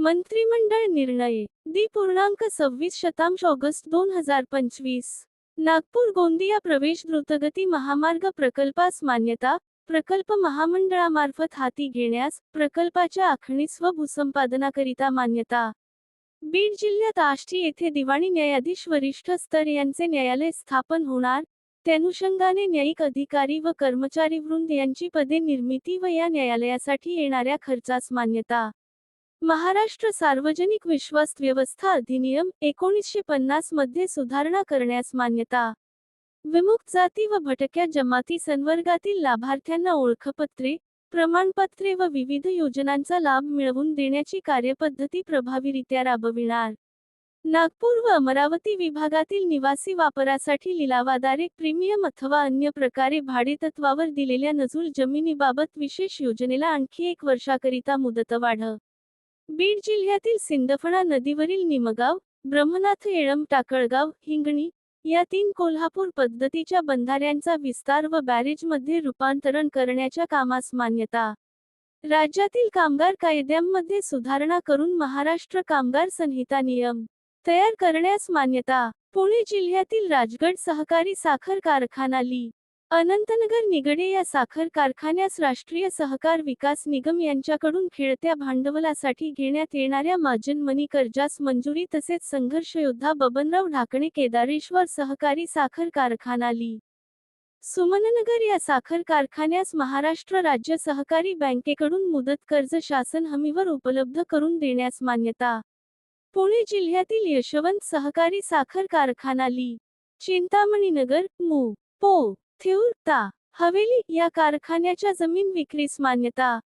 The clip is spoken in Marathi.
मंत्रिमंडळ निर्णय दी पूर्णांक सव्वीस शतांश ऑगस्ट दोन हजार पंचवीस. नागपूर गोंदिया प्रवेश द्रुतगती महामार्ग प्रकल्पास मान्यता प्रकल्प महामंडळामार्फत हाती घेण्यास प्रकल्पाच्या आखणीस व भूसंपादनाकरिता मान्यता. बीड जिल्ह्यात आष्टी येथे दिवाणी न्यायाधीश वरिष्ठ स्तर यांचे न्यायालय स्थापन होणार त्यानुषंगाने न्यायिक अधिकारी व कर्मचारी वृंद यांची पदे निर्मिती व या न्यायालयासाठी येणाऱ्या खर्चास मान्यता. महाराष्ट्र सार्वजनिक विश्वास व्यवस्था अधिनियम एकोणीसशे पन्नासमध्ये सुधारणा करण्यास मान्यता. विमुक्त जाती व भटक्या जमाती संवर्गातील लाभार्थ्यांना ओळखपत्रे प्रमाणपत्रे व विविध योजनांचा लाभ मिळवून देण्याची कार्यपद्धती प्रभावीरित्या राबविणार. नागपूर व अमरावती विभागातील निवासी वापरासाठी लिलावाद्वारे प्रीमियम अथवा अन्य प्रकारे भाडेतत्वावर दिलेल्या नजूल जमिनीबाबत विशेष योजनेला आणखी एक वर्षाकरिता मुदत वाढ बीड जिल्ह्यातील सिंदफणा नदीवरील निमगाव ब्रह्मनाथ येळम टाकळगाव हिंगणी या तीन कोल्हापूर पद्धतीच्या बंधाऱ्यांचा विस्तार व बॅरेजमध्ये रूपांतरण करण्याच्या कामास मान्यता. राज्यातील कामगार कायद्यांमध्ये सुधारणा करून महाराष्ट्र कामगार संहिता नियम तयार करण्यास मान्यता. पुणे जिल्ह्यातील राजगड सहकारी साखर कारखाना ली. अनंतनगर निगडे या साखर कारखान्यास राष्ट्रीय सहकार विकास निगम यांच्याकडून खेळत्या भांडवलासाठी घेण्यात येणाऱ्या माजन मनी कर्जास मंजुरी तसेच संघर्ष योद्धा बबनराव ढाकणे केदारेश्वर सहकारी साखर कारखाना ली. सुमननगर या साखर कारखान्यास महाराष्ट्र राज्य सहकारी बँकेकडून मुदत कर्ज शासन हमीवर उपलब्ध करून देण्यास मान्यता. पुणे जिल्ह्यातील यशवंत सहकारी साखर कारखाना ली. चिंतामणीनगर मू. पो. थेऊरता हवेली या कारखान्याच्या जमीन विक्रीस मान्यता.